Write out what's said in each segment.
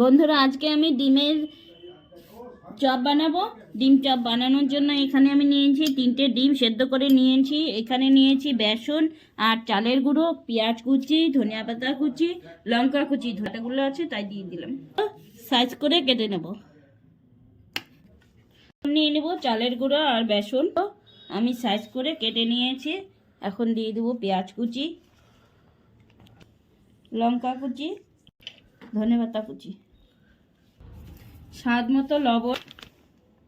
বন্ধুরা, আজকে আমি ডিমের চপ বানাবো। ডিম চপ বানানোর জন্য এখানে আমি নিয়েছি তিনটে ডিম সেদ্ধ করে নিয়েছি। এখানে নিয়েছি বেসন আর চালের গুঁড়ো, পেঁয়াজ কুচি, ধনিয়া পাতা কুচি লঙ্কা কুচি ধনেগুলো আছে তাই দিয়ে দিলাম। সাইজ করে কেটে নেব। নিয়ে নেব চালের গুঁড়ো আর বেসন। আমি সাইজ করে কেটে নিয়েছি। এখন দিয়ে দেবো পেঁয়াজ কুচি, লঙ্কা কুচি ধনে পাতা কুচি। স্বাদ মতো লবণ,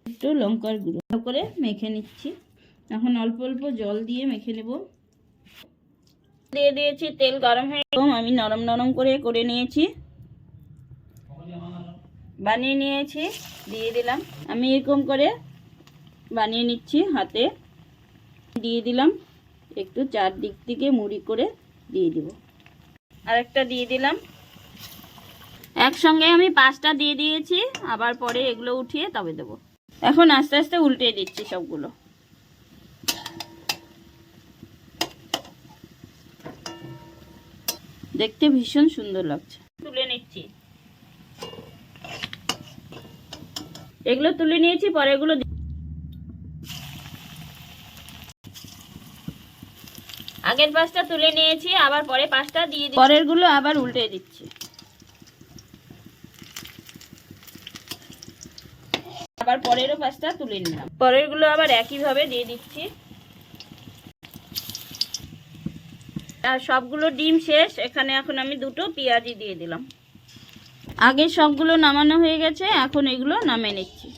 একটু লঙ্কার গুঁড়ো ভালো করে মেখে নিচ্ছি। এখন অল্প অল্প জল দিয়ে মেখে নেব। দিয়ে দিয়েছি তেল গরম হয়ে। আমি নরম নরম করে করে নিয়েছি। বানিয়ে নিয়েছি, দিয়ে দিলাম। আমি এরকম করে বানিয়ে নিচ্ছি হাতে। দিয়ে দিলাম, একটু চারদিক থেকে মুড়ি করে দিয়ে দিব। আরেকটা দিয়ে দিলাম। একসঙ্গে আমি পাঁচটা দিয়ে দিয়েছি, আবার পরে এগুলো উঠিয়ে তবে দেবো। এখন আস্তে আস্তে উল্টে দিচ্ছি সবগুলো। দেখতে ভীষণ সুন্দর লাগছে। তুলে নিচ্ছি। এগুলো তুলে নিয়েছি, পরে এগুলো আগের পাঁচটা তুলে নিয়েছি, আবার পরে পাঁচটা দিয়ে পরেরগুলো আবার উল্টে দিচ্ছি। আবার পরেরও পাঁচটা তুলে নিলাম। পরেরগুলো আবার একইভাবে দিয়ে দিচ্ছি। আর সবগুলো ডিম শেষ, এখানে এখন আমি দুটো পেঁয়াজি দিয়ে দিলাম। আগে সবগুলো নামানো হয়ে গেছে, এখন এগুলো নামে নিচ্ছি।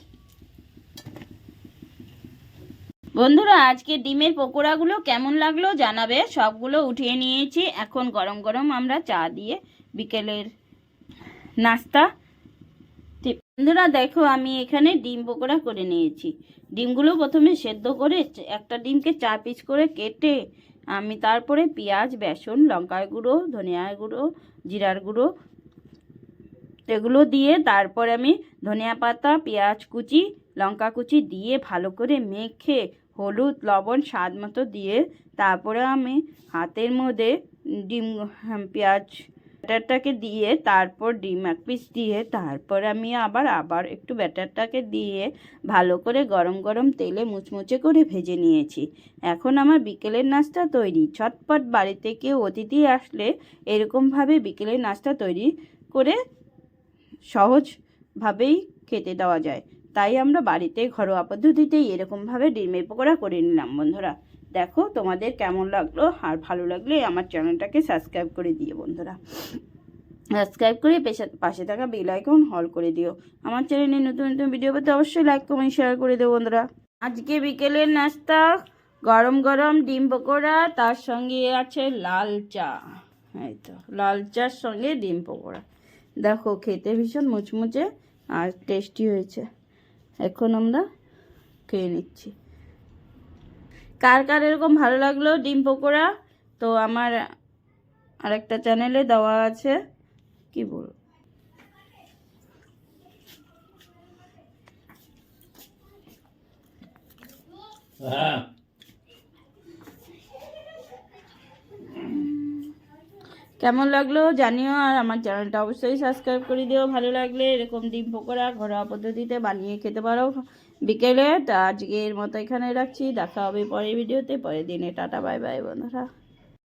বন্ধুরা, আজকে ডিমের পকোড়াগুলো কেমন লাগল জানাবে? সবগুলো উঠিয়ে নিয়েছি। এখন গরম গরম আমরা চা দিয়ে বিকেলের নাস্তা বন্ধুরা দেখো আমি এখানে ডিম পকোড়া করে নিয়েছি। ডিমগুলো প্রথমে সেদ্ধ করে একটা ডিমকে চার পিস করে কেটে আমি তারপরে পেঁয়াজ বেসন লঙ্কার গুঁড়ো ধনিয়ার গুঁড়ো জিরার গুঁড়ো এগুলো দিয়ে তারপর আমি ধনিয়া পাতা পেঁয়াজ কুচি লঙ্কা কুচি দিয়ে ভালো করে মেখে হলুদ লবণ স্বাদ মতো দিয়ে তারপরে আমি হাতের মধ্যে ডিম হ্যাঁ, পেঁয়াজ ব্যাটারটাকে দিয়ে তারপর ডিম এক পিস দিয়ে তারপর আমি আবার আবার একটু ব্যাটারটাকে দিয়ে ভালো করে গরম গরম তেলে মুচমুচে করে ভেজে নিয়েছি। এখন আমার বিকেলের নাস্তা তৈরি। ছটপট বাড়িতে কেউ অতিথি আসলে এরকমভাবে বিকেলের নাস্তা তৈরি করে সহজভাবেই খেতে দেওয়া যায়। তাই আমরা বাড়িতে ঘরোয়া পদ্ধতিতেই এরকমভাবে ডিমের পকোড়া করে নিলাম, বন্ধুরা। দেখো তোমাদের কেমন লাগল আর ভালো লাগলে আমার চ্যানেলটাকে সাবস্ক্রাইব করে দিও বন্ধুরা। সাবস্ক্রাইব করে পেশা- থাকা বেল আইকন হল করে দিও। আমার চ্যানেলে নতুন নতুন ভিডিও পেতে অবশ্যই লাইক, কমেন্ট, শেয়ার করে দেবো বন্ধুরা। আজকে বিকেলের নাস্তা, গরম গরম ডিম পকোড়া, তার সঙ্গে আছে লাল চা। এই তো, লাল চার সঙ্গে ডিম পকোড়া। দেখো খেতে ভীষণ মুচমুচে আর টেস্টি হয়েছে। এখন আমরা খেয়ে নিচ্ছি। কার কার এরকম ভালো লাগল ডিম পকোড়া? তো আমার আরেকটা চ্যানেলে দেওয়া আছে। কি বলব হ্যাঁ। কেমন লাগল জানিও, আর আমার চ্যানেলটা অবশ্যই সাবস্ক্রাইব করে দিও। ভালো লাগলে এরকম ডিম পকোড়া ঘরোয়া পদ্ধতিতে বানিয়ে খেতে পারো বিকেলে। তা আজকের মতো এখানে রাখছি। দেখা হবে পরের ভিডিওতে। পরের দিনে টাটা, বাই বাই, বন্ধুরা।